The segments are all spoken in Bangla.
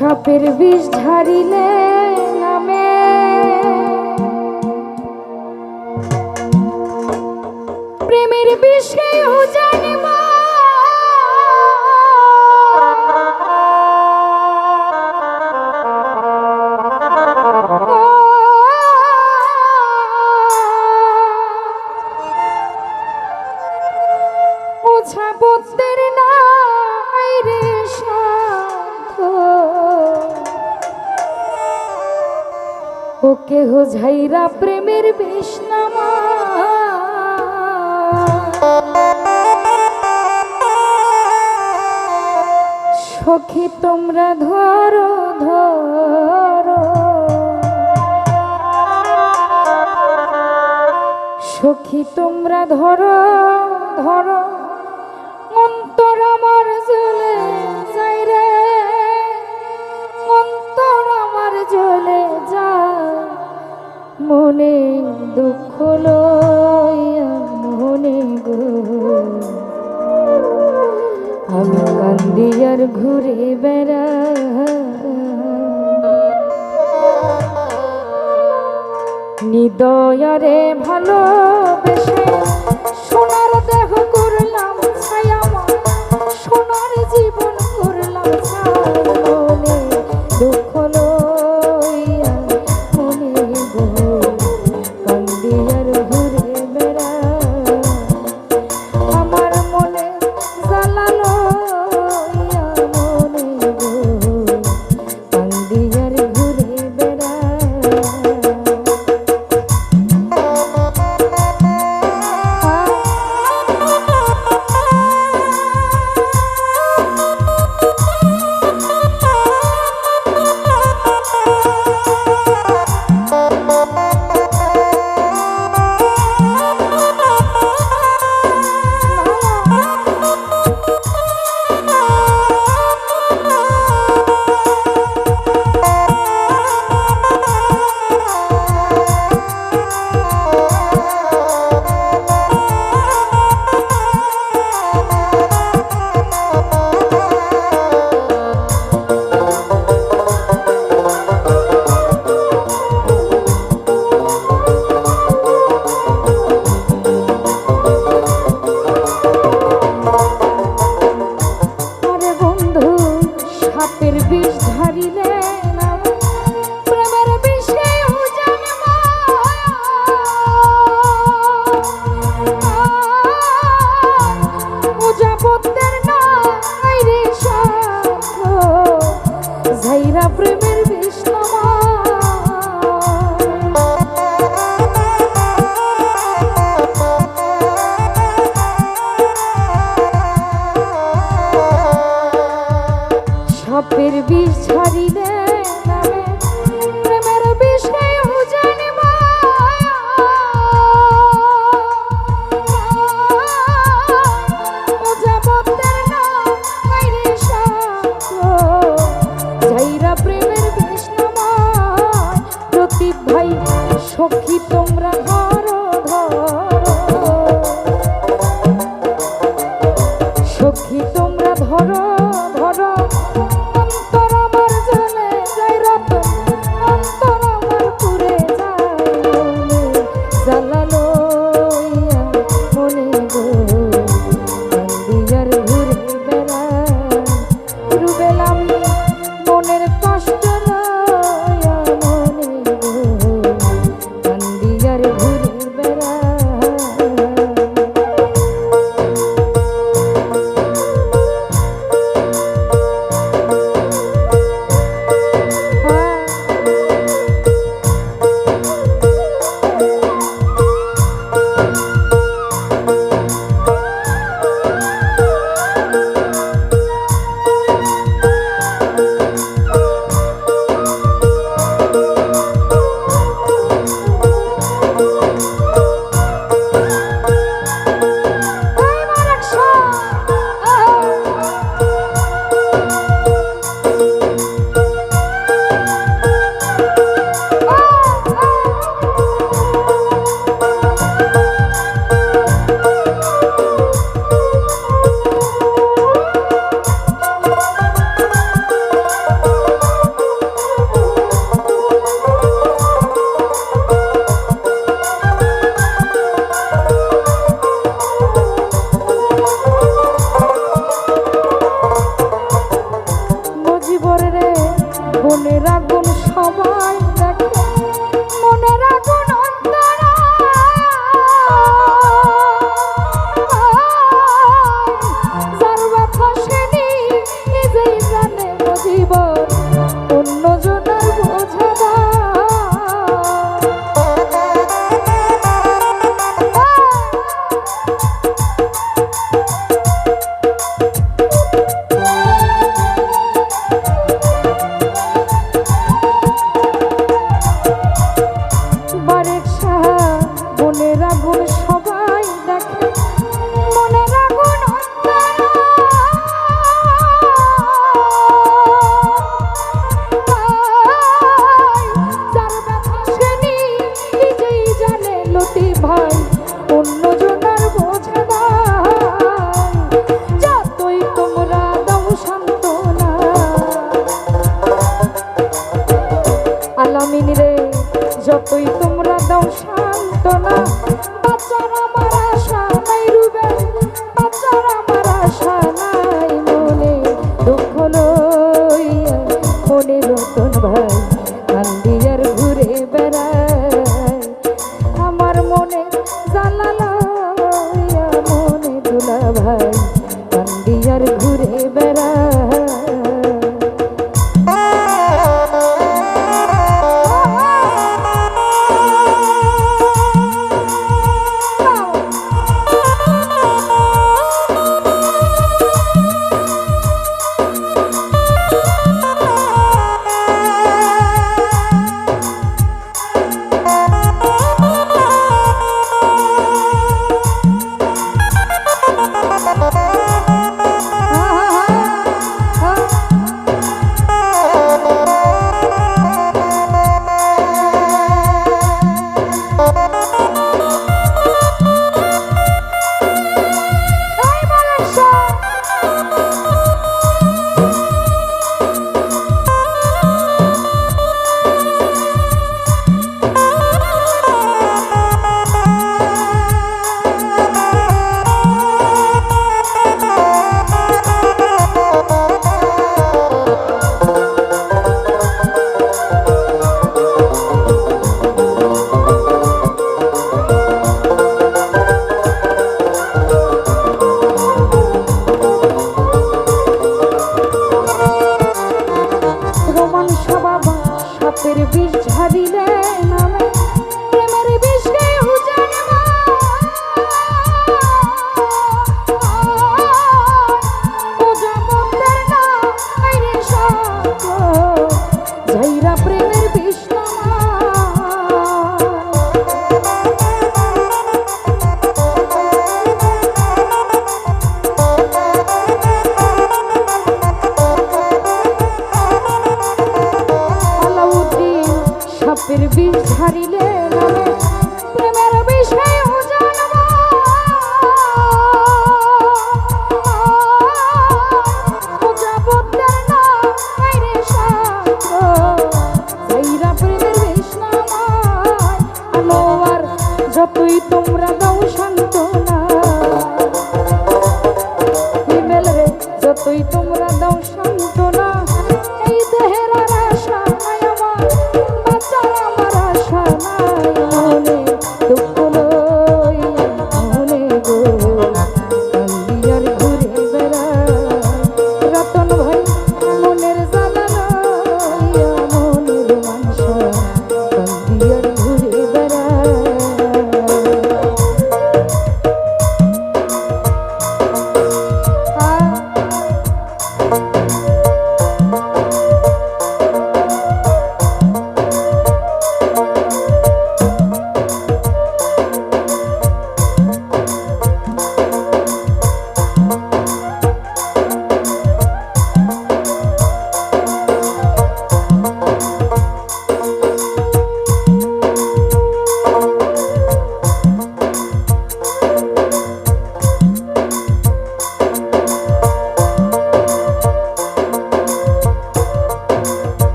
সাপের বিষ ঝারিলে নামে। প্রেমের বিষেও জানিব। ওঝা বদ্যের নাই রে। ও কেহ ঝাইরা প্রেমের বিষ্ণামা সখী, তোমরা ধরো ধরো। সখী, তোমরা ধরো ধরো। অন্তর আমার জ্বলে মনে দুঃখ লইয়া মনে গো। আমি কান্দি আর ঘুরে বেড়া নিদয়ারে ভালোবেসে সোনার দেহ করলাম সোনার জীবন করলাম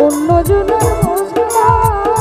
অন্যজনের হোস